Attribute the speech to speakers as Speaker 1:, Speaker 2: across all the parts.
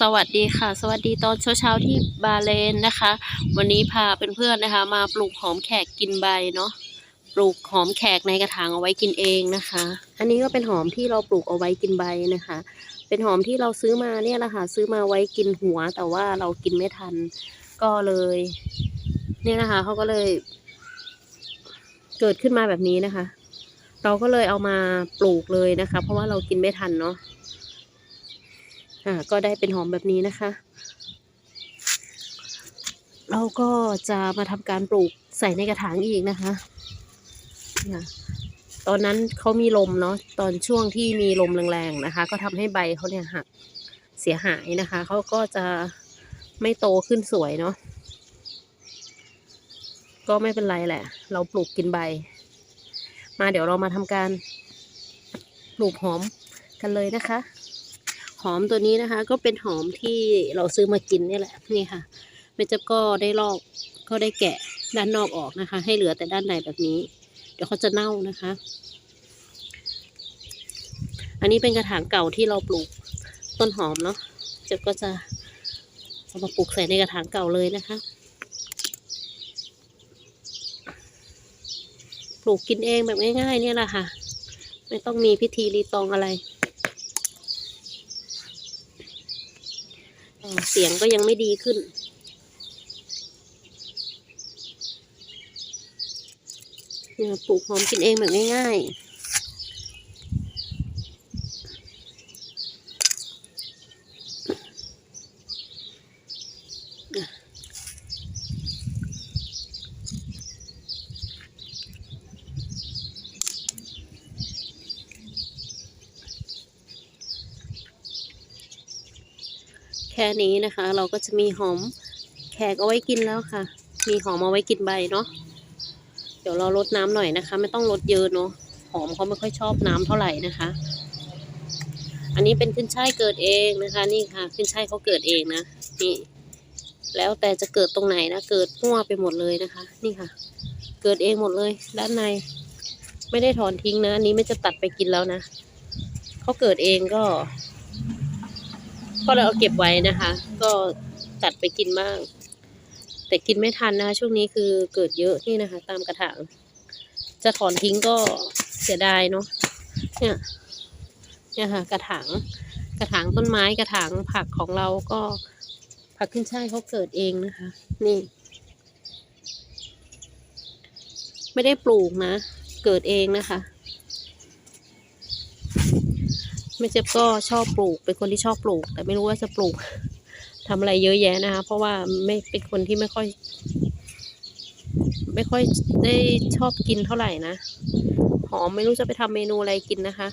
Speaker 1: สวัสดีค่ะ สวัสดีตอนเช้าๆที่บาเลนนะคะ วันนี้พาเพื่อนๆนะคะ มาปลูกหอมแขกกินใบเนาะปลูกหอมแขกในกระถางเอาไว้กินเองนะคะ อันนี้ก็เป็นหอมที่เราปลูกเอาไว้กินใบนะคะ เป็นหอมที่เราซื้อมาเนี่ยแหละค่ะซื้อมาไว้กินหัว แต่ว่าเรากินไม่ทันก็เลย เนี่ยนะคะเขาก็เลย เกิดขึ้นมาแบบนี้นะคะ เราก็เลยเอามาปลูกเลยนะคะ เพราะว่าเรากินไม่ทันเนาะ อ่าก็ได้เป็นหอมแบบนี้นะคะ เราก็จะมาทำการปลูกใส่ในกระถางอีกนะคะตอนนั้นเขามีลมเนาะตอนช่วงที่มีลมแรงๆนะคะ ก็ทำให้ใบเขาเนี่ยหักเสียหายนะคะเขาก็จะไม่โตขึ้นสวยเนาะก็ไม่เป็นไรแหละ เราปลูกกินใบ มาเดี๋ยวเรามาทำการปลูกหอมกันเลยนะคะ หอมตัวนี้นะคะ ก็เป็นหอมที่เราซื้อมากินนี่แหละนี่ค่ะแม่เจับก็ได้ลอกก็ได้แกะด้านนอกออกนะคะ ให้เหลือแต่ด้านในแบบนี้ เดี๋ยวเขาจะเน่านะคะ อันนี้เป็นกระถางเก่าที่เราปลูกต้นหอมเนาะเจับก็จะเอามาปลูกใส่ในกระถางเก่าเลยนะคะปลูกกินเองแบบง่ายๆเนี่ยแหละค่ะ ไม่ต้องมีพิธีรีตองอะไร อ่า เสียงก็ยังไม่ดีขึ้น เนี่ยปลูกหอมกินเองแบบง่ายๆ ค่นี้นะคะ เราก็จะมีหอมแขกเอาไว้กินแล้วค่ะ มีหอมเอาไว้กินใบเนาะเดี๋ยวเราลดน้ำหน่อยนะคะ ไม่ต้องลดเยอะเนาะหอมเขาไม่ค่อยชอบน้ำเท่าไหร่นะคะ อันนี้เป็นขึ้นช่ายเกิดเองนะคะ นี่ค่ะ ขึ้นช่ายเขาเกิดเองนะนี่แล้วแต่จะเกิดตรงไหนนะเกิดมั่วไปหมดเลยนะคะ นี่ค่ะ เกิดเองหมดเลย ด้านใน ไม่ได้ถอนทิ้งนะอันนี้ไม่จะตัดไปกินแล้วนะเขาเกิดเองก็ ก็เลยเอาเก็บไว้นะคะ ก็ตัดไปกินบ้าง แต่กินไม่ทันนะคะ ช่วงนี้คือเกิดเยอะนี่นะคะ ตามกระถาง จะถอนทิ้งก็เสียดายเนาะ เนี่ย เนี่ยค่ะ กระถาง กระถางต้นไม้ กระถางผักของเราก็ผักขึ้นช่ายเขาเกิดเองนะคะ นี่ ไม่ได้ปลูกนะ เกิดเองนะคะ แม่เจ็บก็ชอบปลูก เป็นคนที่ชอบปลูก แต่ไม่รู้ว่าจะปลูกทำอะไรเยอะแยะนะคะ เพราะว่าไม่เป็นคนที่ไม่ค่อย ไม่ค่อยได้ชอบกินเท่าไหร่นะ หอมไม่รู้จะไปทำเมนูอะไรกินนะคะ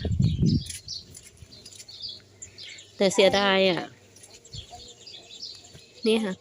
Speaker 1: แต่เสียดายอะ นี่ค่ะ